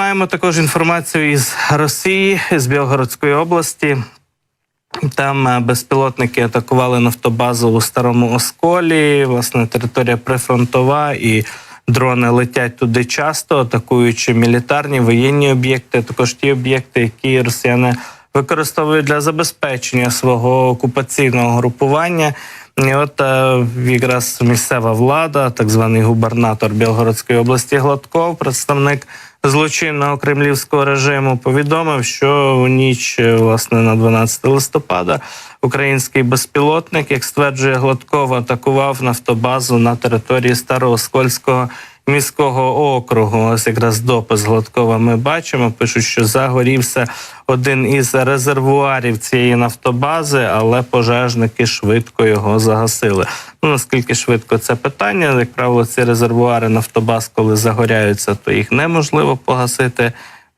маємо також інформацію із Росії, з Білгородської області. Там е, безпілотники атакували нафтобазу у старому осколі. Власне, територія прифронтова і дрони летять туди часто, атакуючи мілітарні воєнні об'єкти, також ті об'єкти, які росіяни використовують для забезпечення свого окупаційного групування. І от е, якраз місцева влада, так званий губернатор Білгородської області Гладков, представник злочинного кремлівського режиму, повідомив, що у ніч е, власне на 12 листопада український безпілотник, як стверджує Гладков, атакував нафтобазу на території Старооскольського міського округу. Ось якраз допис Гладкова ми бачимо. Пишуть, що загорівся один із резервуарів цієї нафтобази, але пожежники швидко його загасили. Ну наскільки швидко це питання? Як правило, ці резервуари нафтобаз, коли загоряються, то їх неможливо погасити.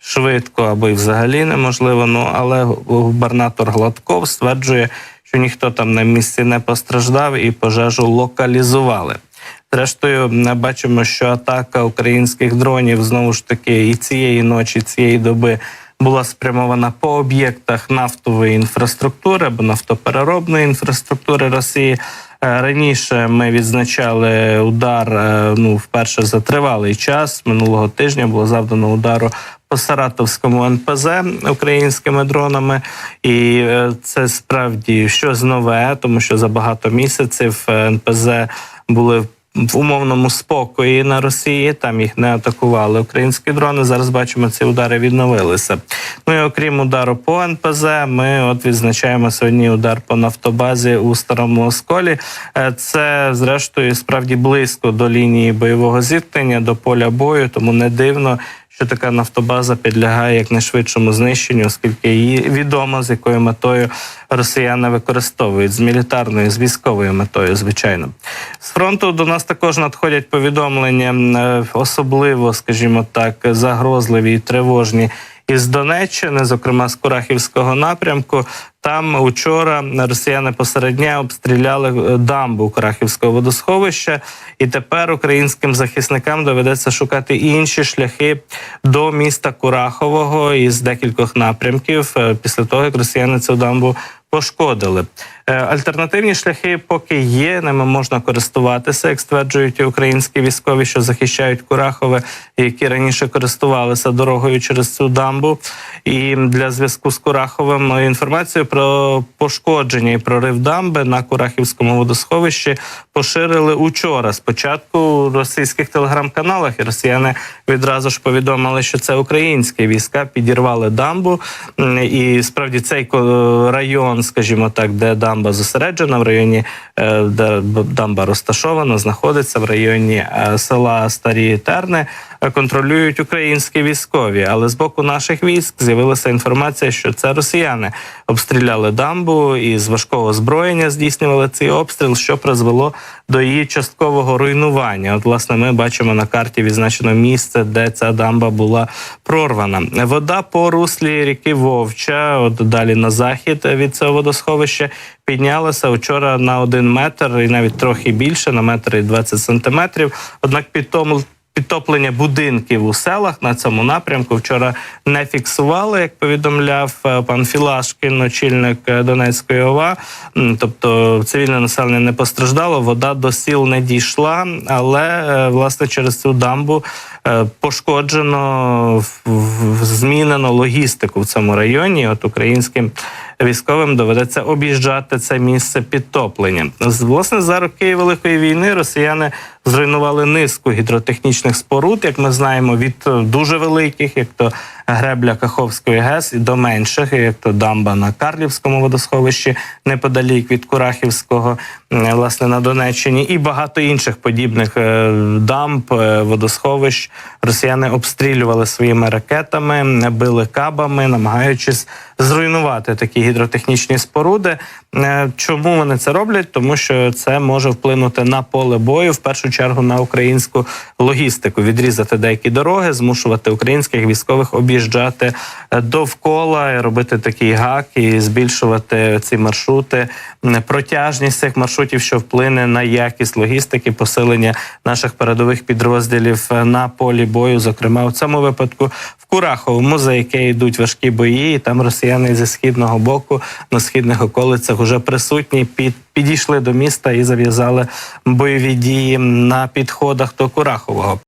Швидко або й взагалі неможливо. Ну але губернатор Гладков стверджує, що ніхто там на місці не постраждав і пожежу локалізували. Зрештою, ми бачимо, що атака українських дронів знову ж таки і цієї ночі, цієї доби була спрямована по об'єктах нафтової інфраструктури або нафтопереробної інфраструктури Росії. Е, Раніше ми відзначали удар е, ну вперше за тривалий час. Минулого тижня було завдано удару по Саратовському НПЗ українськими дронами, і е, це справді щось нове, тому що за багато місяців НПЗ були в умовному спокої на Росії. Там їх не атакували українські дрони. Зараз бачимо, ці удари відновилися. Ну і окрім удару по НПЗ, ми от відзначаємо сьогодні удар по нафтобазі у старому осколі. Е, Це зрештою справді близько до лінії бойового зіткнення, до поля бою, тому не дивно. Що така нафтобаза підлягає якнайшвидшому знищенню, оскільки її відомо з якою метою росіяни використовують з мілітарною, з військовою метою, звичайно. З фронту до нас також надходять повідомлення, е, особливо, скажімо так, загрозливі і тривожні. Із Донеччини, зокрема з Курахівського напрямку, там учора росіяни посередня обстріляли е, дамбу Курахівського водосховища, і тепер українським захисникам доведеться шукати інші шляхи до міста Курахового із декількох напрямків е, після того, як росіяни цю дамбу пошкодили. Е, Альтернативні шляхи поки є, ними можна користуватися, як стверджують українські військові, що захищають Курахове, які раніше користувалися дорогою через цю дамбу. І для зв'язку з Кураховим інформацію про пошкодження і прорив дамби на Курахівському водосховищі поширили учора. Спочатку у російських телеграм-каналах і росіяни відразу ж повідомили, що це українські війська підірвали дамбу, і справді цей район, скажімо так, де дамба зосереджена, в районі е, де дамба розташована, знаходиться в районі е, села Старі Терни. е, Контролюють українські військові, але з боку наших військ з'явилася інформація, що це росіяни обстріляли дамбу і з важкого озброєння здійснювали цей обстріл, що призвело до її часткового руйнування. От, власне, ми бачимо на карті відзначено місце, де ця дамба була прорвана. Вода по руслі ріки Вовча, от далі на захід від цього водосховища, піднялася вчора на один метр і навіть трохи більше, на метр і 20 сантиметрів. Однак Підтоплення будинків у селах на цьому напрямку вчора не фіксували, як повідомляв е, пан Філашкін, очільник е, Донецької ОВА. Тобто цивільне населення не постраждало, вода до сіл не дійшла, але е, власне через цю дамбу пошкоджено змінено логістику в цьому районі. От українським військовим доведеться об'їжджати це місце підтоплення. Власне, за роки Великої війни росіяни зруйнували низку гідротехнічних споруд, як ми знаємо, від е, дуже великих, як то гребля Каховської ГЕС, і до менших, як то дамба на Карлівському водосховищі, неподалік від Курахівського, власне, на Донеччині, і багато інших подібних е, дамб, е, водосховищ. Росіяни обстрілювали своїми ракетами, били кабами, намагаючись зруйнувати такі гідротехнічні споруди. Е, Чому вони це роблять? Тому що це може вплинути на поле бою, в першу чергу на українську логістику, відрізати деякі дороги, змушувати українських військових об'їжджати об'їжджати довкола робити такий гак і збільшувати ці маршрути, протяжність цих маршрутів, що вплине на якість логістики, посилення наших передових підрозділів е, на полі бою. Зокрема, в цьому випадку в Кураховому, за яке йдуть важкі бої, і там росіяни зі східного боку на східних околицях вже присутні під підійшли до міста і зав'язали бойові дії на підходах до Курахового.